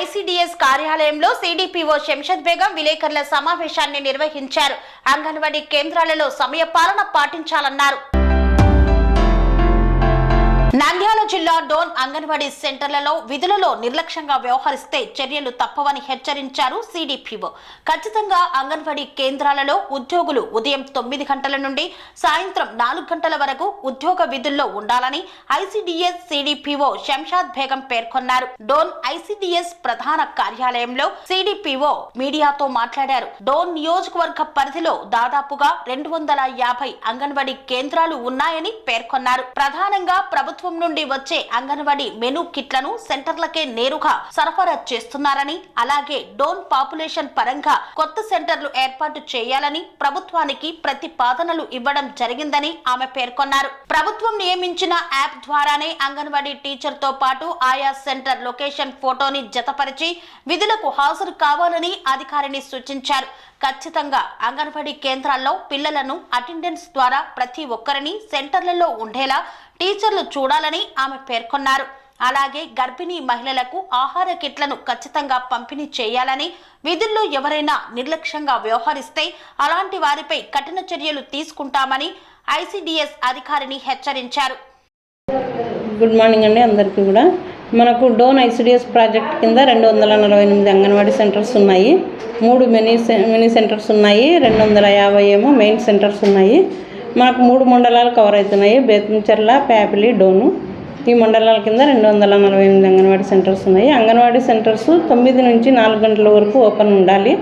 ICDS కార్యాలయంలో CDPO Shamshad Begum విలేకరుల సమావేశాన్ని నిర్వహించారు. అంగన్వాడీ కేంద్రాలలో సమయపాలన పాటించాలన్నారు. నంద్యాల జిల్లా డోన్ అంగన్వాడీ సెంటర్లలో విధులలో నిర్లక్ష్యంగా వ్యవహరిస్తే చర్యలు తప్పవని హెచ్చరించారు సిడిపిఓ. ఖచ్చితంగా అంగన్వాడీ కేంద్రాలలో ఉద్యోగులు ఉదయం తొమ్మిది గంటల నుండి సాయంత్రం నాలుగు గంటల వరకు ఉద్యోగ విధుల్లో ఉండాలని ఐసిడిఎస్ సిడిపిఓ శంషాద్ బేగం పేర్కొన్నారు. డోన్ ఐసిడిఎస్ ప్రధాన కార్యాలయంలో సిడిపిఓ మీడియాతో మాట్లాడారు. డోన్ నియోజకవర్గ పరిధిలో దాదాపుగా రెండు వందల యాభై అంగన్వాడీ కేంద్రాలు ఉన్నాయని పేర్కొన్నారు. ప్రధానంగా ప్రభుత్వం ప్రభుత్వం నుండి వచ్చే అంగన్వాడీ మెనూ కిట్లను సెంటర్లకే నేరుగా సరఫరా చేస్తున్నారని అలాగే డోన్ పాపులేషన్ పరంగా కొత్త సెంటర్లు ఏర్పాటు చేయాలని ప్రభుత్వానికి ప్రతిపాదనలు ఇవ్వడం జరిగిందని ఆమె పేర్కొన్నారు. ప్రభుత్వం నియమించిన యాప్ ద్వారానే అంగన్వాడీ టీచర్తో పాటు ఆయా సెంటర్ లొకేషన్ ఫోటోని జతపరిచి విధులకు హాజరు కావాలని అధికారిని సూచించారు. ఖచ్చితంగా అంగన్వాడీ కేంద్రాల్లో పిల్లలను అటెండెన్స్ ద్వారా ప్రతి ఒక్కరిని సెంటర్లలో ఉండేలా టీచర్లు చూడాలని ఆమె పేర్కొన్నారు. అలాగే గర్భిణీ మహిళలకు ఆహార కిట్లను ఖచ్చితంగా పంపిణీ చేయాలని విధుల్లో ఎవరైనా నిర్లక్ష్యంగా వ్యవహరిస్తే అలాంటి వారిపై కఠిన చర్యలు తీసుకుంటామని ఐసీడీఎస్ అధికారిని హెచ్చరించారు. గుడ్ మార్నింగ్ అండి అందరికీ కూడా. మనకు డోన్ ఐసిడిఎస్ ప్రాజెక్ట్ కింద రెండు వందల నలభై ఎనిమిది అంగన్వాడీ సెంటర్స్ ఉన్నాయి. మూడు మినీ సె- మినీ సెంటర్స్ ఉన్నాయి. రెండు వందల యాభై ఏమో మెయిన్ సెంటర్స్ ఉన్నాయి. మనకు మూడు మండలాలు కవర్ అవుతున్నాయి బేతంచెర్ల ప్యాపిలి డోను. ఈ మండలాల కింద రెండు వందల నలభై ఎనిమిది అంగన్వాడీ సెంటర్స్ ఉన్నాయి. అంగన్వాడీ సెంటర్స్ తొమ్మిది నుంచి నాలుగు గంటల వరకు ఓపెన్ ఉండాలి.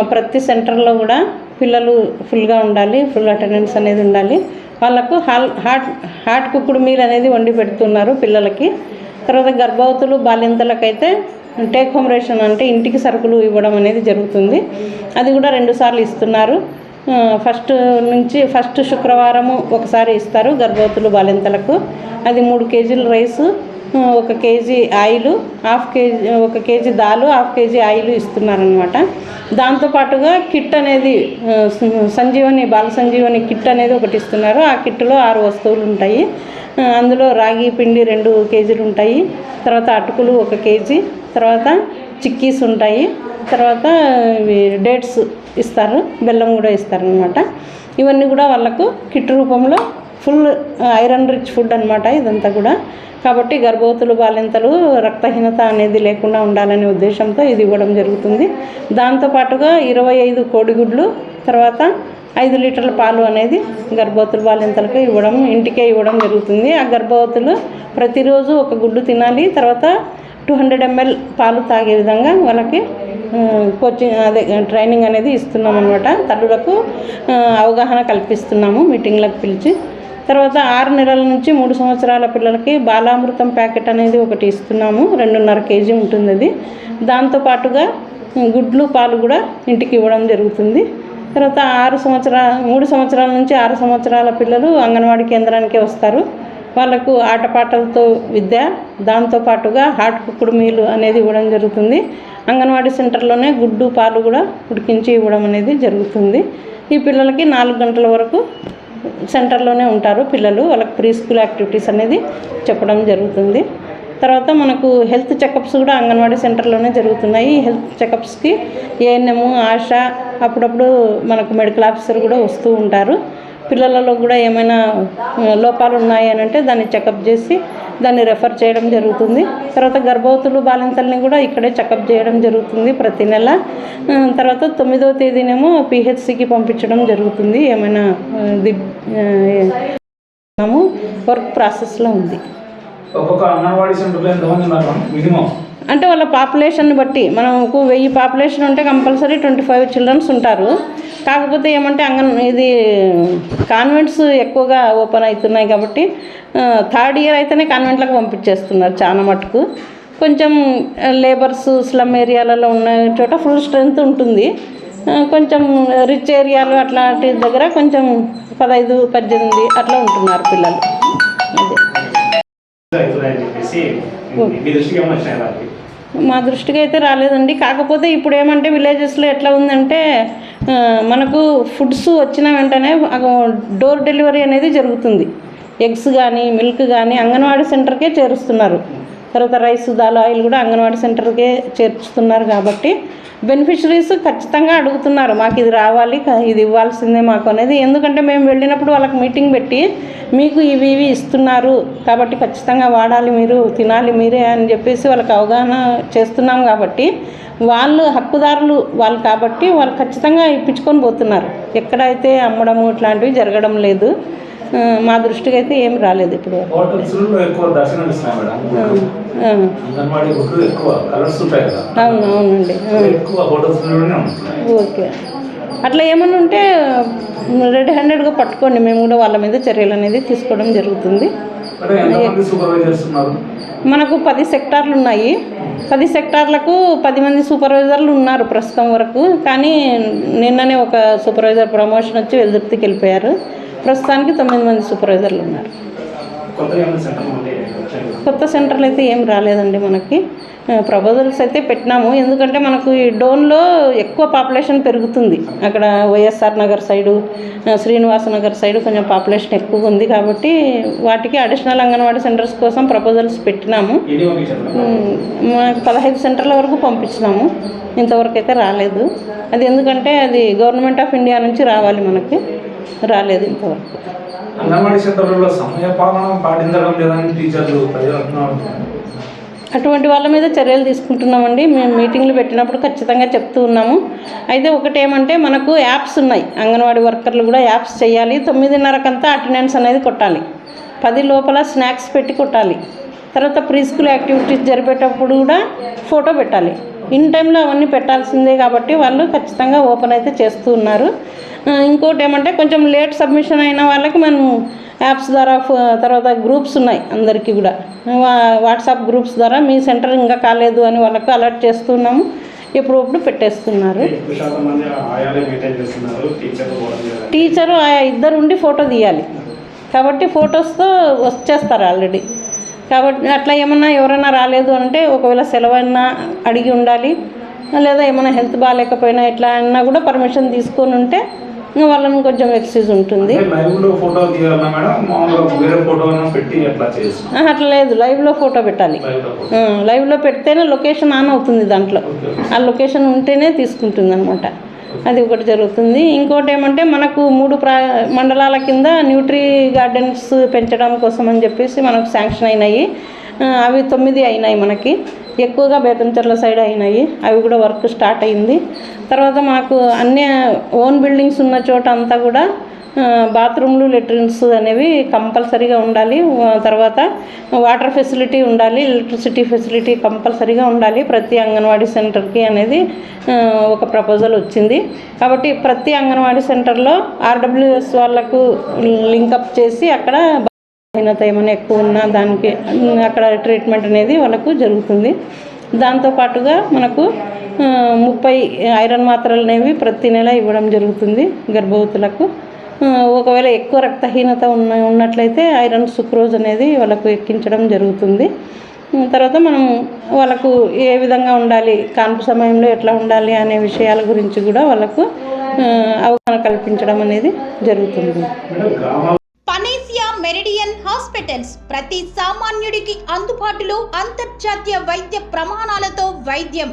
ప్రతి సెంటర్లో కూడా పిల్లలు ఫుల్గా ఉండాలి. ఫుల్ అటెండెన్స్ అనేది ఉండాలి. వాళ్ళకు hall hot hot cooked meal అనేది వండి పెడుతున్నారు పిల్లలకి. తర్వాత గర్భవతులు బాలింతలకైతే టేక్ హోమ్ రేషన్ అంటే ఇంటికి సరుకులు ఇవ్వడం అనేది జరుగుతుంది. అది కూడా రెండుసార్లు ఇస్తున్నారు. ఫస్ట్ నుంచి ఫస్ట్ శుక్రవారము ఒకసారి ఇస్తారు గర్భవతులు బాలింతలకు. అది మూడు కేజీల రైసు ఒక కేజీ ఆయిల్ హాఫ్ కేజీ ఒక కేజీ దాలు హాఫ్ కేజీ ఆయిల్ ఇస్తున్నారనమాట దాంతోపాటుగా కిట్ అనేది సంజీవని బాల సంజీవని కిట్ అనేది ఒకటి ఇస్తున్నారు. ఆ కిట్లో ఆరు వస్తువులు ఉంటాయి. అందులో రాగి పిండి రెండు కేజీలు ఉంటాయి. తర్వాత అటుకులు ఒక కేజీ. తర్వాత చిక్కీస్ ఉంటాయి. తర్వాత డేట్స్ ఇస్తారు. బెల్లం కూడా ఇస్తారనమాట ఇవన్నీ కూడా వాళ్ళకు కిట్ రూపంలో ఫుల్ ఐరన్ రిచ్ ఫుడ్ అనమాట ఇదంతా కూడా. కాబట్టి గర్భవతులు బాలింతలు రక్తహీనత అనేది లేకుండా ఉండాలనే ఉద్దేశంతో ఇది ఇవ్వడం జరుగుతుంది. దాంతోపాటుగా ఇరవై ఐదు కోడిగుడ్లు తర్వాత ఐదు లీటర్ల పాలు అనేది గర్భవతులు బాలింతలకు ఇవ్వడం ఇంటికే ఇవ్వడం జరుగుతుంది. ఆ గర్భవతులు ప్రతిరోజు ఒక గుడ్డు తినాలి. తర్వాత టూ హండ్రెడ్ ఎంఎల్ పాలు తాగే విధంగా వాళ్ళకి కోచింగ్ అదే ట్రైనింగ్ అనేది ఇస్తున్నాం అనమాట తల్లులకు అవగాహన కల్పిస్తున్నాము మీటింగ్లకు పిలిచి. తర్వాత ఆరు నెలల నుంచి మూడు సంవత్సరాల పిల్లలకి బాలామృతం ప్యాకెట్ అనేది ఒకటి ఇస్తున్నాము. రెండున్నర కేజీ ఉంటుంది అది దాంతోపాటుగా గుడ్లు పాలు కూడా ఇంటికి ఇవ్వడం జరుగుతుంది. తర్వాత ఆరు సంవత్సరాల మూడు సంవత్సరాల నుంచి ఆరు సంవత్సరాల పిల్లలు అంగన్వాడీ కేంద్రానికి వస్తారు. వాళ్ళకు ఆటపాటలతో విద్య దాంతోపాటుగా హాట్ కుక్కుడు మీలు అనేది ఇవ్వడం జరుగుతుంది. అంగన్వాడీ సెంటర్లోనే గుడ్డు పాలు కూడా ఉడికించి ఇవ్వడం అనేది జరుగుతుంది. ఈ పిల్లలకి నాలుగు గంటల వరకు సెంటర్లోనే ఉంటారు పిల్లలు. వాళ్ళకి ప్రీ స్కూల్ యాక్టివిటీస్ అనేది చెప్పడం జరుగుతుంది. తర్వాత మనకు హెల్త్ చెకప్స్ కూడా అంగన్వాడీ సెంటర్లోనే జరుగుతున్నాయి. హెల్త్ చెకప్స్కి ఏఎన్ఎం ఆశ అప్పుడప్పుడు మనకు మెడికల్ ఆఫీసర్ కూడా వస్తూ ఉంటారు. పిల్లలలో కూడా ఏమైనా లోపాలు ఉన్నాయి అని అంటే దాన్ని చెకప్ చేసి దాన్ని రెఫర్ చేయడం జరుగుతుంది. తర్వాత గర్భవతులు బాలింతల్ని కూడా ఇక్కడే చెకప్ చేయడం జరుగుతుంది ప్రతి నెల. తర్వాత తొమ్మిదవ తేదీనేమో పిహెచ్సికి పంపించడం జరుగుతుంది. ఏమైనా ది వర్క్ ప్రాసెస్లో ఉంది. ఒక్కొక్క అంగన్వాడీ సెంటర్లో ఎంతమంది ఉన్నారు మినిమం. అంటే వాళ్ళ పాపులేషన్ బట్టి మనకు వెయ్యి పాపులేషన్ ఉంటే కంపల్సరీ ట్వంటీ ఫైవ్ చిల్డ్రన్స్ ఉంటారు. కాకపోతే ఏమంటే అంగన్ ఇది కాన్వెంట్స్ ఎక్కువగా ఓపెన్ అవుతున్నాయి కాబట్టి థర్డ్ ఇయర్ అయితేనే కాన్వెంట్లకు పంపించేస్తున్నారు చాలా మటుకు. కొంచెం లేబర్స్ స్లమ్ ఏరియాలలో ఉన్న చోట ఫుల్ స్ట్రెంత్ ఉంటుంది. కొంచెం రిచ్ ఏరియాలు అట్లాంటి దగ్గర కొంచెం పదహైదు పద్దెనిమిది అట్లా ఉంటున్నారు పిల్లలు. అదే. మా దృష్టికి అయితే రాలేదండి. కాకపోతే ఇప్పుడు ఏమంటే విలేజెస్లో ఎట్లా ఉందంటే మనకు ఫుడ్స్ వచ్చిన వెంటనే డోర్ డెలివరీ అనేది జరుగుతుంది. ఎగ్స్ కానీ మిల్క్ కానీ అంగన్వాడీ సెంటర్కే చేరుస్తున్నారు. తర్వాత రైస్ దాల్ ఆయిల్ కూడా అంగన్వాడీ సెంటర్కే చేర్చుతున్నారు కాబట్టి బెనిఫిషరీస్ ఖచ్చితంగా అడుగుతున్నారు. మాకు ఇది రావాలి ఇది ఇవ్వాల్సిందే మాకు అనేది. ఎందుకంటే మేము వెళ్ళినప్పుడు వాళ్ళకి మీటింగ్ పెట్టి మీకు ఇవి ఇవి ఇస్తున్నారు కాబట్టి ఖచ్చితంగా వాడాలి మీరు తినాలి మీరే అని చెప్పేసి వాళ్ళకి అవగాహన చేస్తున్నాం కాబట్టి వాళ్ళు హక్కుదారులు వాళ్ళు కాబట్టి వాళ్ళు ఖచ్చితంగా ఇప్పించుకొని పోతున్నారు. ఎక్కడైతే అమ్మడము ఇట్లాంటివి జరగడం లేదు మా దృష్టికి అయితే ఏం రాలేదు ఇప్పుడు అవును అవునండి ఓకే. అట్లా ఏమన్నా ఉంటే రెడ్ హ్యాండెడ్గా పట్టుకోండి మేము కూడా వాళ్ళ మీద చర్యలు అనేది తీసుకోవడం జరుగుతుంది. మనకు పది సెక్టార్లు ఉన్నాయి. పది సెక్టార్లకు పది మంది సూపర్వైజర్లు ఉన్నారు ప్రస్తుతం వరకు. కానీ నిన్ననే ఒక సూపర్వైజర్ ప్రమోషన్ వచ్చి వెల్దుర్తికి వెళ్ళిపోయారు. ప్రస్తుతానికి తొమ్మిది మంది సూపర్వైజర్లు ఉన్నారు. కొత్త సెంటర్లు అయితే ఏం రాలేదండి మనకి. ప్రపోజల్స్ అయితే పెట్టినాము. ఎందుకంటే మనకు ఈ డోన్లో ఎక్కువ పాపులేషన్ పెరుగుతుంది. అక్కడ వైఎస్ఆర్ నగర్ సైడు శ్రీనివాస నగర్ సైడు కొంచెం పాపులేషన్ ఎక్కువ ఉంది కాబట్టి వాటికి అడిషనల్ అంగన్వాడీ సెంటర్స్ కోసం ప్రపోజల్స్ పెట్టినాము. మనకు పదహైదు సెంటర్ల వరకు పంపించినాము. ఇంతవరకు అయితే రాలేదు. అది ఎందుకంటే అది గవర్నమెంట్ ఆఫ్ ఇండియా నుంచి రావాలి మనకి. రాలేదు ఇంతవరకు. అంగన్వాడీ పాటించడం లేదని టీచర్లు అటువంటి వాళ్ళ మీద చర్యలు తీసుకుంటున్నామండి. మేము మీటింగ్లు పెట్టినప్పుడు ఖచ్చితంగా చెప్తూ ఉన్నాము. అయితే ఒకటి ఏమంటే మనకు యాప్స్ ఉన్నాయి. అంగన్వాడీ వర్కర్లు కూడా యాప్స్ చేయాలి. తొమ్మిదిన్నరకంతా అటెండెన్స్ అనేది కొట్టాలి. పది లోపల స్నాక్స్ పెట్టి కొట్టాలి. తర్వాత ప్రీ స్కూల్ యాక్టివిటీస్ జరిపేటప్పుడు కూడా ఫోటో పెట్టాలి. ఇన్ టైంలో అవన్నీ పెట్టాల్సిందే కాబట్టి వాళ్ళు ఖచ్చితంగా ఓపెన్ అయితే చేస్తూ ఉన్నారు. ఇంకోటి ఏమంటే కొంచెం లేట్ సబ్మిషన్ అయిన వాళ్ళకి మనం యాప్స్ ద్వారా తర్వాత గ్రూప్స్ ఉన్నాయి అందరికీ కూడా. వాట్సాప్ గ్రూప్స్ ద్వారా మీ సెంటర్ ఇంకా కాలేదు అని వాళ్ళకు అలర్ట్ చేస్తున్నాము. ఎప్పుడప్పుడు పెట్టేస్తున్నారు. టీచరు ఆ ఇద్దరు ఉండి ఫోటో తీయాలి. కాబట్టి ఫొటోస్తో వచ్చేస్తారు ఆల్రెడీ. కాబట్టి అట్లా ఏమన్నా ఎవరైనా రాలేదు అంటే ఒకవేళ సెలవైనా అడిగి ఉండాలి. లేదా ఏమైనా హెల్త్ బాగాలేకపోయినా ఎట్లా అన్నా కూడా పర్మిషన్ తీసుకొని ఉంటే వాళ్ళని కొంచెం ఎక్సైజ్ ఉంటుంది. అట్లా లేదు. లైవ్లో ఫోటో పెట్టాలి. లైవ్లో పెడితేనే లొకేషన్ ఆన్ అవుతుంది దాంట్లో. ఆ లొకేషన్ ఉంటేనే తీసుకుంటుంది అనమాట అది ఒకటి జరుగుతుంది. ఇంకోటి ఏమంటే మనకు మూడు ప్రా మండలాల కింద న్యూట్రీ గార్డెన్స్ పెంచడం కోసం అని చెప్పేసి మనకు శాంక్షన్ అయినాయి. అవి తొమ్మిది అయినాయి మనకి. ఎక్కువగా బేతంచెర్ల సైడ్ అయినాయి. అవి కూడా వర్క్ స్టార్ట్ అయింది. తర్వాత మాకు అన్ని ఓన్ బిల్డింగ్స్ ఉన్న చోట అంతా కూడా బాత్రూమ్లు లెట్రిన్స్ అనేవి కంపల్సరీగా ఉండాలి. తర్వాత వాటర్ ఫెసిలిటీ ఉండాలి ఎలక్ట్రిసిటీ ఫెసిలిటీ కంపల్సరీగా ఉండాలి. ప్రతి అంగన్వాడీ సెంటర్కి అనేది ఒక ప్రపోజల్ వచ్చింది. కాబట్టి ప్రతి అంగన్వాడీ సెంటర్లో ఆర్డబ్ల్యూఎస్ వాళ్ళకు లింకప్ చేసి అక్కడ బలహీనత ఏమైనా ఎక్కువ ఉన్నా దానికి అక్కడ ట్రీట్మెంట్ అనేది వాళ్ళకు జరుగుతుంది. దాంతోపాటుగా మనకు ముప్పై ఐరన్ మాత్రలు అనేవి ప్రతి నెల ఇవ్వడం జరుగుతుంది గర్భవతులకు. ఒకవేళ ఎక్కువ రక్తహీనత ఉన్న ఉన్నట్లయితే ఐరన్ సుక్రోజ్ అనేది వాళ్ళకు ఎక్కించడం జరుగుతుంది. తర్వాత మనం వాళ్ళకు ఏ విధంగా ఉండాలి కాన్పు సమయంలో ఎట్లా ఉండాలి అనే విషయాల గురించి కూడా వాళ్ళకు అవగాహన కల్పించడం అనేది జరుగుతుంది. పనేసియా మెరిడియన్ హాస్పిటల్స్ ప్రతి సామాన్యుడికి అందుబాటులో అంతర్జాతీయ వైద్య ప్రమాణాలతో వైద్యం.